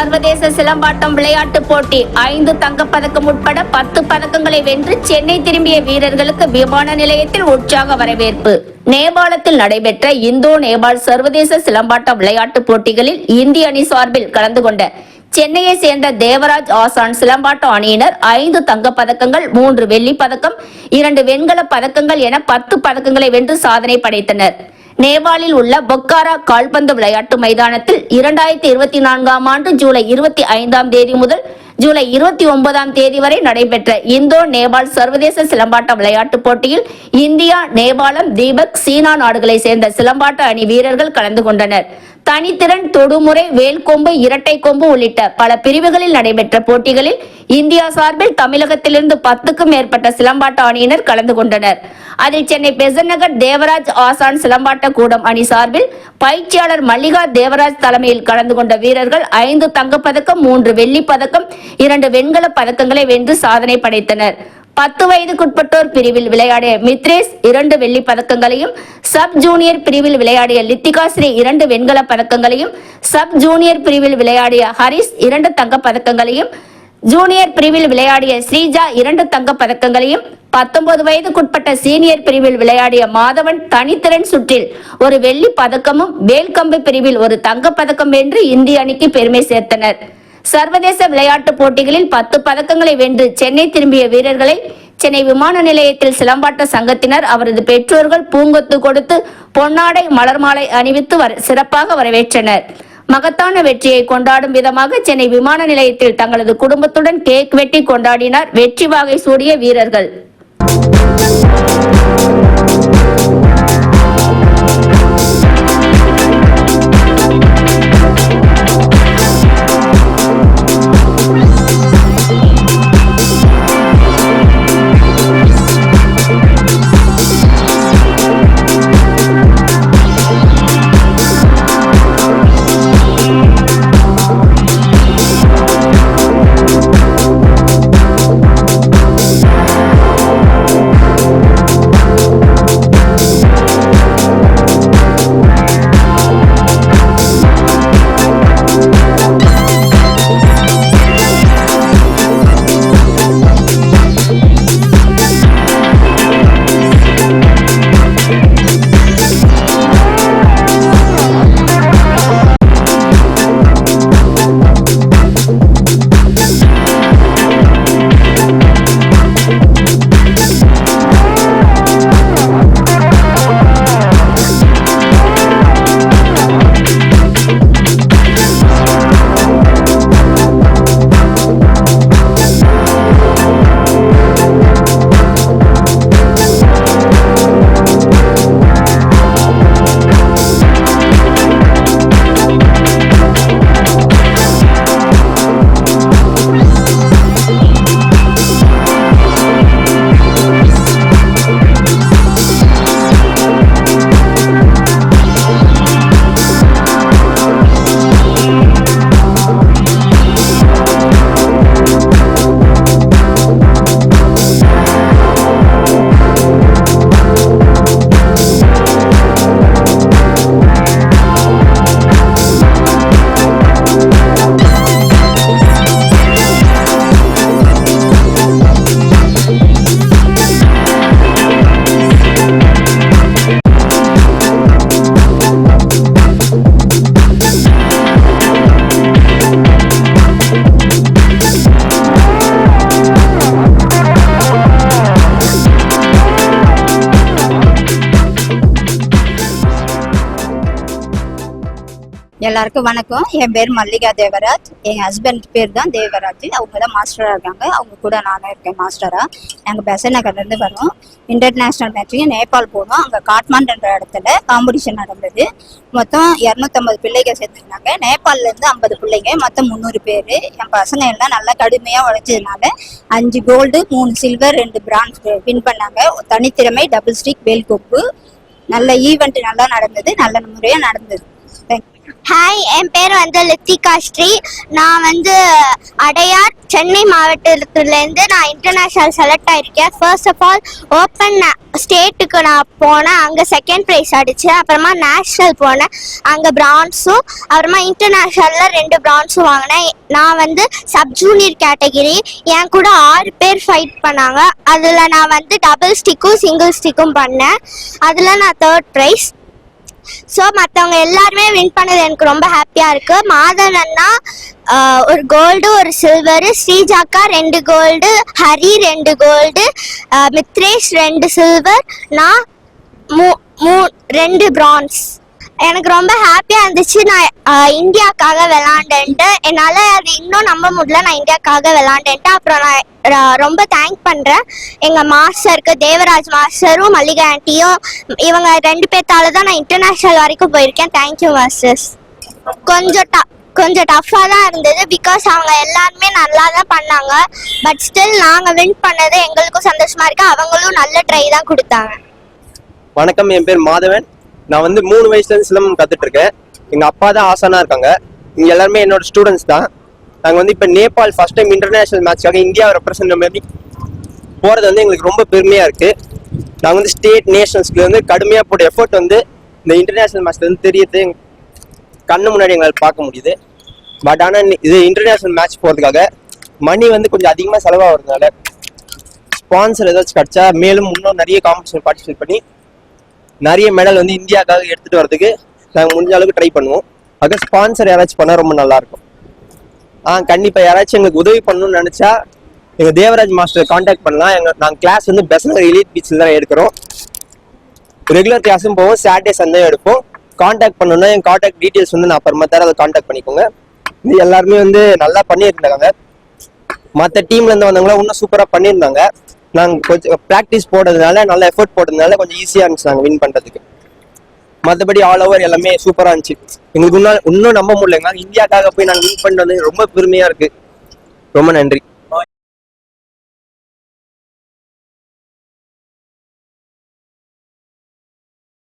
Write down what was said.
சர்வதேச சிலம்பாட்டம் விளையாட்டு போட்டி. ஐந்து தங்கப்பதக்கம் உட்பட பத்து பதக்கங்களை வென்று சென்னை திரும்பிய வீரர்களுக்கு விமான நிலையத்தில் உற்சாக வரவேற்பு. நேபாளத்தில் நடைபெற்ற இந்தோ நேபாள் சர்வதேச சிலம்பாட்ட விளையாட்டுப் போட்டிகளில் இந்திய அணி சார்பில் கலந்து கொண்ட சென்னையை சேர்ந்த தேவராஜ் ஆசான் சிலம்பாட்ட அணியினர் ஐந்து தங்கப்பதக்கங்கள் மூன்று வெள்ளி பதக்கம் இரண்டு வெண்கல பதக்கங்கள் என பத்து பதக்கங்களை வென்று சாதனை படைத்தனர். நேபாளில் உள்ள பொக்காரா கால்பந்து விளையாட்டு மைதானத்தில் இரண்டாயிரத்தி இருபத்தி நான்காம் ஆண்டு ஜூலை இருபத்தி ஐந்தாம் தேதி முதல் ஜூலை இருபத்தி ஒன்பதாம் தேதி வரை நடைபெற்ற இந்தோ நேபாள் சர்வதேச சிலம்பாட்ட விளையாட்டுப் போட்டியில் இந்தியா நேபாளம் தீபக் சீனா நாடுகளை சேர்ந்த சிலம்பாட்ட அணி வீரர்கள் கலந்து கொண்டனர். தனித்திறன் தொடுமுறை வேல்கொம்பு இரட்டை கொம்பு உள்ளிட்ட பல பிரிவுகளில் நடைபெற்ற போட்டிகளில் இந்தியா சார்பில் தமிழகத்திலிருந்து பத்துக்கும் மேற்பட்ட சிலம்பாட்ட அணியினர் கலந்து கொண்டனர். அதில் சென்னை பெசன் நகர் தேவராஜ் ஆசான் சிலம்பாட்ட கூடம் அணி சார்பில் பயிற்சியாளர் மல்லிகா தேவராஜ் தலைமையில் கலந்து கொண்ட வீரர்கள் ஐந்து தங்கப்பதக்கம் மூன்று வெள்ளி பதக்கம் இரண்டு வெண்கலப் பதக்கங்களை வென்று சாதனை படைத்தனர். பத்து வயதுக்குட்பட்டோர் பிரிவில் விளையாடிய மித்ரேஸ் இரண்டு வெள்ளி பதக்கங்களையும் சப் ஜூனியர் பிரிவில் விளையாடிய லித்திகா ஸ்ரீ இரண்டு வெண்கலப் பதக்கங்களையும் சப் ஜூனியர் பிரிவில் விளையாடிய ஹரிஸ் இரண்டு தங்கப் பதக்கங்களையும் ஜூனியர் பிரிவில் விளையாடிய ஸ்ரீஜா இரண்டு தங்கப் பதக்கங்களையும் பத்தொன்பது வயதுக்குட்பட்ட சீனியர் பிரிவில் விளையாடிய மாதவன் தனித்திறன் சுற்றில் ஒரு வெள்ளி பதக்கமும் வேல்கம்பு பிரிவில் ஒரு தங்கப் பதக்கம் வென்று இந்திய அணிக்கு பெருமை சேர்த்தனர். சர்வதேச விளையாட்டுப் போட்டிகளில் பத்து பதக்கங்களை வென்று சென்னை திரும்பிய வீரர்களை சென்னை விமான நிலையத்தில் சிலம்பாட்ட சங்கத்தினர் அவரது பெற்றோர்கள் பூங்கொத்து கொடுத்து பொன்னாடை மலர் மாலை அணிவித்து வர- சிறப்பாக வரவேற்றனர். மகத்தான வெற்றியை கொண்டாடும் விதமாக சென்னை விமான நிலையத்தில் தங்களது குடும்பத்துடன் கேக் வெட்டி கொண்டாடினார் வெற்றி வாகை சூடிய வீரர்கள். எல்லாருக்கும் வணக்கம். என் பேர் மல்லிகா தேவராஜ். என் ஹஸ்பண்ட் பேர் தான் தேவராஜ். அவங்க தான் மாஸ்டராக இருக்காங்க. அவங்க கூட நானும் இருக்கேன் மாஸ்டராக நாங்கள் பெசன் நகர்லேருந்து வரோம். இன்டர்நேஷ்னல் மேட்ச்சுக்கு நேபாள் போனோம். அங்கே காட்மாண்டுன்ற இடத்துல காம்படிஷன் நடந்தது. மொத்தம் இரநூத்தம்பது பிள்ளைங்க சேர்த்துருந்தாங்க நேபாளிலேருந்து ஐம்பது பிள்ளைங்க மொத்தம் முந்நூறு பேர். என் பசங்க எல்லாம் நல்லா கடுமையாக உழைச்சதுனால அஞ்சு கோல்டு மூணு சில்வர் ரெண்டு பிரான்ஸ் வின் பண்ணாங்க. தனித்திறமை டபுள் ஸ்டிக் வேல் கொப்பு நல்ல ஈவெண்ட் நல்லா நடந்தது. நல்ல முறையாக நடந்தது. ஹாய் என் பேர் வந்து லித்திகா ஸ்ரீ. நான் வந்து அடையார் சென்னை மாவட்டத்துலேருந்து நான் இன்டர்நேஷ்னல் செலக்ட் ஆகிருக்கேன் ஃபர்ஸ்ட் ஆஃப் ஆல் ஓப்பன் ஸ்டேட்டுக்கு நான் போனேன். அங்கே செகண்ட் ப்ரைஸ் அடித்தேன் அப்புறமா நேஷ்னல் போனேன். அங்கே பிரான்ஸும் அப்புறமா இன்டர்நேஷ்னலில் ரெண்டு பிரான்ஸும் வாங்கினேன். நான் வந்து சப் ஜூனியர் கேட்டகிரி என் கூட ஆறு பேர் ஃபைட் பண்ணாங்க. அதில் நான் வந்து டபுள் ஸ்டிக்கும் சிங்கிள் ஸ்டிக்கும் பண்ணேன். அதில் நான் தேர்ட் ப்ரைஸ் ஸோ மற்றவங்க எல்லாருமே வின் பண்ணது எனக்கு ரொம்ப ஹாப்பியாக இருக்கு. மாதன் அண்ணா ஒரு கோல்டு ஒரு சில்வரு ஸ்ரீஜாக்கா ரெண்டு கோல்டு ஹரி ரெண்டு கோல்டு மித்ரேஷ் ரெண்டு சில்வர் நான் மூ மூ ரெண்டு பிரான்ஸ் எனக்கு ரொம்ப ஹாப்பியாக இருந்துச்சு. நான் இந்தியாவுக்காக இந்தியாக்காக விளாண்டேன்ட்டு. என்னால் அது இன்னும் நம்ப முடியல. நான் இந்தியாக்காக விளாண்டேன்ட்டு. அப்புறம் நான் ரொம்ப தேங்க் பண்ணுறேன் எங்கள் மாஸ்டருக்கு தேவராஜ் மாஸ்டரும் மல்லிகா ஆண்டியும் இவங்க ரெண்டு பேர்த்தால தான் நான் இன்டர்நேஷ்னல் வரைக்கும் போயிருக்கேன். தேங்க்யூ மாஸ்டர்ஸ் கொஞ்சம் ட கொஞ்சம் டஃப்பாக தான் இருந்தது. பிகாஸ் அவங்க எல்லாருமே நல்லா தான் பண்ணாங்க. பட் ஸ்டில் நாங்கள் வின் பண்ணது எங்களுக்கும் சந்தோஷமா இருக்கு. அவங்களும் நல்ல ட்ரை தான் கொடுத்தாங்க. வணக்கம். என் பேர் மாதவன். நான் வந்து மூணு வயசுல இருந்து சிலம்பம் கத்துட்டு இருக்கேன் எங்க அப்பா தான் ஆசானா இருக்காங்க. இங்க எல்லாருமே என்னோட ஸ்டூடெண்ட்ஸ் தான். நாங்க வந்து இப்ப நேபாள் ஃபர்ஸ்ட் டைம் இன்டர்நேஷனல் மேட்ச்க்காக இந்தியாவை ரெப்ரசென்ட் பண்ணி போறது வந்து எங்களுக்கு ரொம்ப பெருமையா இருக்கு. நாங்க வந்து ஸ்டேட் நேஷன்ஸ்க்கு வந்து கடுமையா போட்ட எஃபோர்ட் வந்து இந்த இன்டர்நேஷனல் மேட்ச்ல வந்து தெரியுது. கண்ணு முன்னாடி எங்களால் பார்க்க முடியுது. பட் ஆனா இது இன்டர்நேஷனல் மேட்ச் போறதுக்காக மணி வந்து கொஞ்சம் அதிகமா செலவாகிறதுனால ஸ்பான்சர் ஏதாச்சும் கிடைச்சா மேலும் இன்னும் நிறைய காம்படிஷன் பார்ட்டிசிபேட் பண்ணி நிறைய மெடல் வந்து இந்தியாக்காக எடுத்துட்டு வரதுக்கு நாங்கள் முடிஞ்ச அளவுக்கு ட்ரை பண்ணுவோம். அது ஸ்பான்சர் யாராச்சும் பண்ணால் ரொம்ப நல்லாயிருக்கும். ஆ கண்டிப்பாக யாராச்சும் எங்களுக்கு உதவி பண்ணணும்னு நினச்சா எங்கள் தேவராஜ் மாஸ்டர் காண்டாக்ட் பண்ணலாம். எங்கள் நாங்கள் கிளாஸ் வந்து பெசனர் எலிட் பீச்சில் தான் எடுக்கிறோம். ரெகுலர் கிளாஸும் போவோம். சாட்டர்டே சண்டே எடுப்போம். காண்டாக்ட் பண்ணணும்னா என் காண்டாக்ட் டீட்டெயில்ஸ் வந்து நான் அப்புறமா தர அதை காண்டாக்ட் பண்ணிக்கோங்க. இது எல்லாருமே வந்து நல்லா பண்ணியிருந்தாங்க. மற்ற டீம்ல இருந்து வந்தவங்கள இன்னும் சூப்பராக பண்ணியிருந்தாங்க. நாங்கள் கொஞ்சம் ப்ராக்டிஸ் போடுறதுனால நல்ல எஃபோர்ட் போட்டதுனால கொஞ்சம் ஈஸியாக இருந்துச்சு நாங்கள் வின் பண்ணுறதுக்கு மற்றபடி ஆல் ஓவர் எல்லாமே சூப்பராக இருந்துச்சு. எங்களுக்கு இன்னும் இன்னும் நம்ப முடியலங்க. இந்தியாக்காக போய் நாங்கள் வின் பண்ணுறது ரொம்ப பெருமையாக இருக்குது ரொம்ப நன்றி.